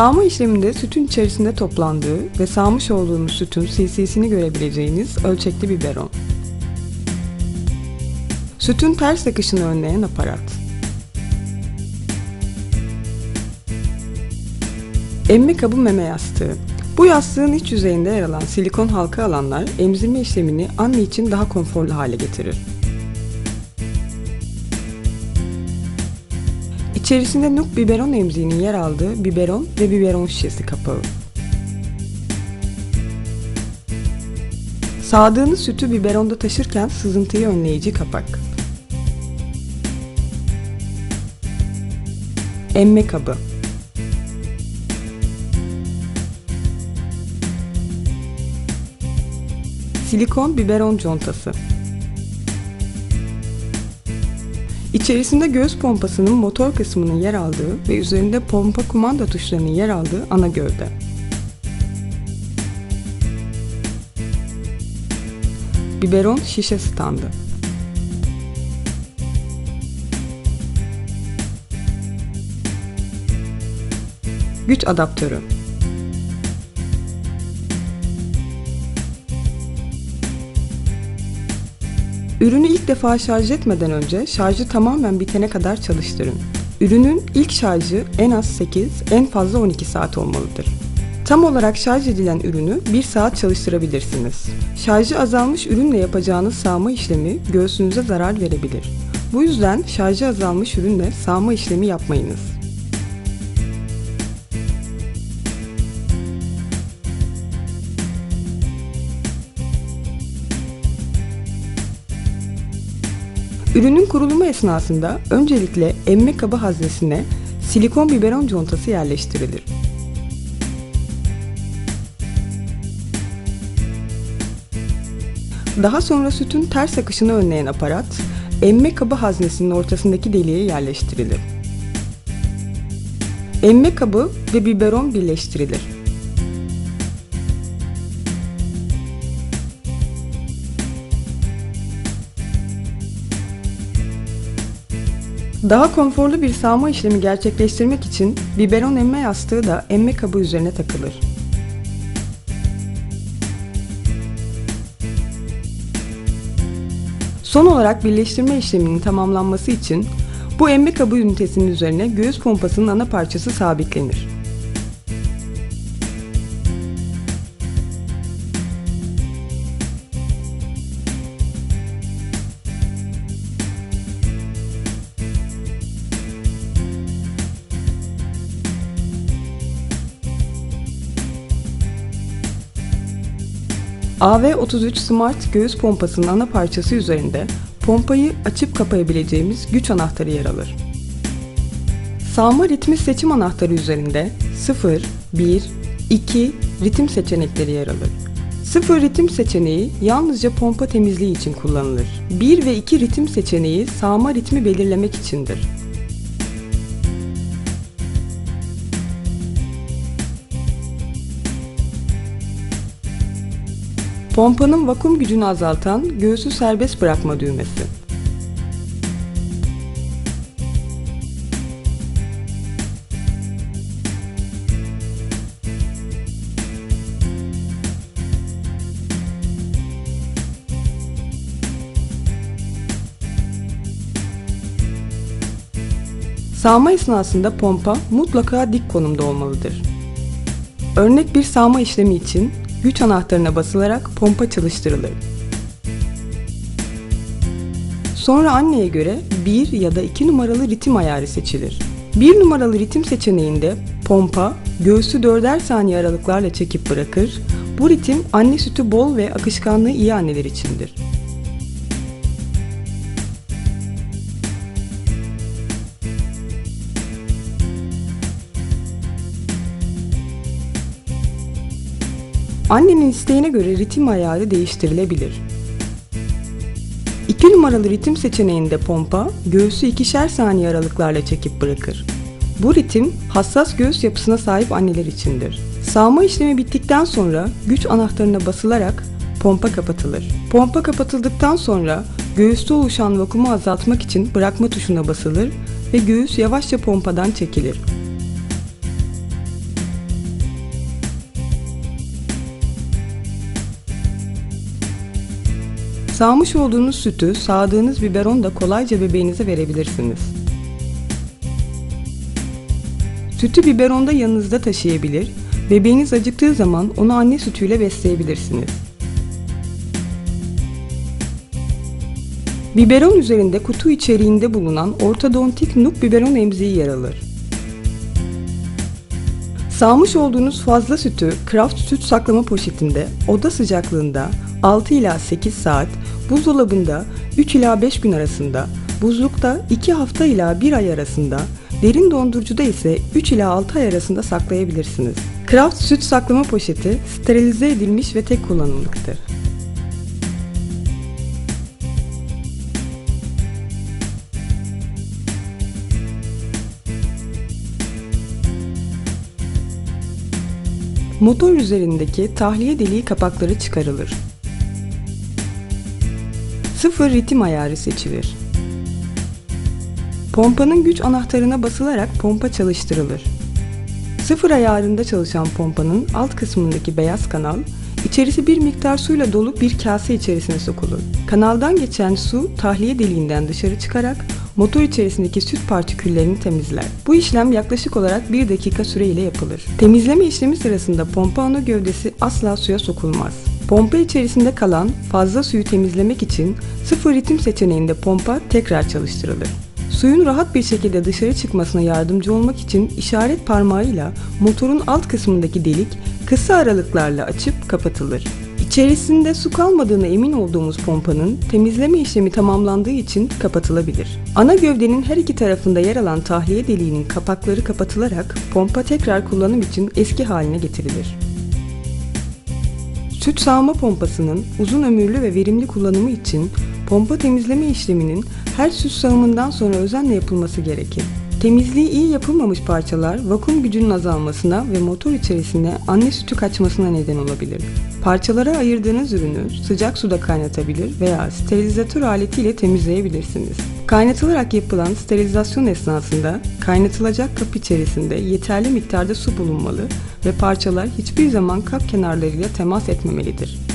Sağma işleminde sütün içerisinde toplandığı ve sağmış olduğumuz sütün cc'sini görebileceğiniz ölçekli biberon. Sütün ters akışını önleyen aparat. Emme kabı meme yastığı. Bu yastığın iç yüzeyinde yer alan silikon halka alanlar emzirme işlemini anne için daha konforlu hale getirir. İçerisinde Nuk biberon emziğinin yer aldığı biberon ve biberon şişesi kapağı. Sağdığınız sütü biberonda taşırken sızıntıyı önleyici kapak. Emme kabı. Silikon biberon contası. İçerisinde göğüs pompasının motor kısmının yer aldığı ve üzerinde pompa kumanda tuşlarının yer aldığı ana gövde. Biberon şişe standı. Güç adaptörü. Ürünü ilk defa şarj etmeden önce şarjı tamamen bitene kadar çalıştırın. Ürünün ilk şarjı en az 8, en fazla 12 saat olmalıdır. Tam olarak şarj edilen ürünü 1 saat çalıştırabilirsiniz. Şarjı azalmış ürünle yapacağınız sağma işlemi göğsünüze zarar verebilir. Bu yüzden şarjı azalmış ürünle sağma işlemi yapmayınız. Ürünün kurulumu esnasında öncelikle emme kabı haznesine silikon biberon contası yerleştirilir. Daha sonra sütün ters akışını önleyen aparat, emme kabı haznesinin ortasındaki deliğe yerleştirilir. Emme kabı ve biberon birleştirilir. Daha konforlu bir sağma işlemi gerçekleştirmek için biberon emme yastığı da emme kabı üzerine takılır. Son olarak birleştirme işleminin tamamlanması için bu emme kabı ünitesinin üzerine göğüs pompasının ana parçası sabitlenir. AV33 Smart göğüs pompasının ana parçası üzerinde pompayı açıp kapayabileceğimiz güç anahtarı yer alır. Sağma ritmi seçim anahtarı üzerinde 0, 1, 2 ritim seçenekleri yer alır. 0 ritim seçeneği yalnızca pompa temizliği için kullanılır. 1 ve 2 ritim seçeneği sağma ritmi belirlemek içindir. Pompanın vakum gücünü azaltan göğsü serbest bırakma düğmesi. Sağma esnasında pompa mutlaka dik konumda olmalıdır. Örnek bir sağma işlemi için güç anahtarına basılarak pompa çalıştırılır. Sonra anneye göre 1 ya da 2 numaralı ritim ayarı seçilir. 1 numaralı ritim seçeneğinde pompa göğsü 4'er saniye aralıklarla çekip bırakır. Bu ritim anne sütü bol ve akışkanlığı iyi anneler içindir. Annenin isteğine göre ritim ayarı değiştirilebilir. 2 numaralı ritim seçeneğinde pompa göğsü ikişer saniye aralıklarla çekip bırakır. Bu ritim hassas göğüs yapısına sahip anneler içindir. Sağma işlemi bittikten sonra güç anahtarına basılarak pompa kapatılır. Pompa kapatıldıktan sonra göğüste oluşan vakumu azaltmak için bırakma tuşuna basılır ve göğüs yavaşça pompadan çekilir. Sağmış olduğunuz sütü sağdığınız biberonda kolayca bebeğinize verebilirsiniz. Sütü biberonda yanınızda taşıyabilir, bebeğiniz acıktığı zaman onu anne sütüyle besleyebilirsiniz. Biberon üzerinde kutu içeriğinde bulunan ortodontik nuk biberon emziği yer alır. Sağmış olduğunuz fazla sütü Kraft süt saklama poşetinde oda sıcaklığında 6 ila 8 saat, buzdolabında 3 ila 5 gün arasında, buzlukta 2 hafta ila 1 ay arasında, derin dondurucuda ise 3 ila 6 ay arasında saklayabilirsiniz. Kraft süt saklama poşeti sterilize edilmiş ve tek kullanımlıktır. Motor üzerindeki tahliye deliği kapakları çıkarılır. Sıfır ritim ayarı seçilir. Pompanın güç anahtarına basılarak pompa çalıştırılır. Sıfır ayarında çalışan pompanın alt kısmındaki beyaz kanal, içerisi bir miktar suyla dolu bir kase içerisine sokulur. Kanaldan geçen su tahliye deliğinden dışarı çıkarak motor içerisindeki süt partiküllerini temizler. Bu işlem yaklaşık olarak 1 dakika süreyle yapılır. Temizleme işlemi sırasında pompa ana gövdesi asla suya sokulmaz. Pompa içerisinde kalan fazla suyu temizlemek için sıfır ritim seçeneğinde pompa tekrar çalıştırılır. Suyun rahat bir şekilde dışarı çıkmasına yardımcı olmak için işaret parmağıyla motorun alt kısmındaki delik kısa aralıklarla açıp kapatılır. İçerisinde su kalmadığına emin olduğumuz pompanın temizleme işlemi tamamlandığı için kapatılabilir. Ana gövdenin her iki tarafında yer alan tahliye deliğinin kapakları kapatılarak pompa tekrar kullanım için eski haline getirilir. Süt sağma pompasının uzun ömürlü ve verimli kullanımı için pompa temizleme işleminin her süt sağımından sonra özenle yapılması gerekir. Temizliği iyi yapılmamış parçalar vakum gücünün azalmasına ve motor içerisinde anne sütü kaçmasına neden olabilir. Parçalara ayırdığınız ürünü sıcak suda kaynatabilir veya sterilizatör aletiyle temizleyebilirsiniz. Kaynatılarak yapılan sterilizasyon esnasında kaynatılacak kap içerisinde yeterli miktarda su bulunmalı ve parçalar hiçbir zaman kap kenarlarıyla temas etmemelidir.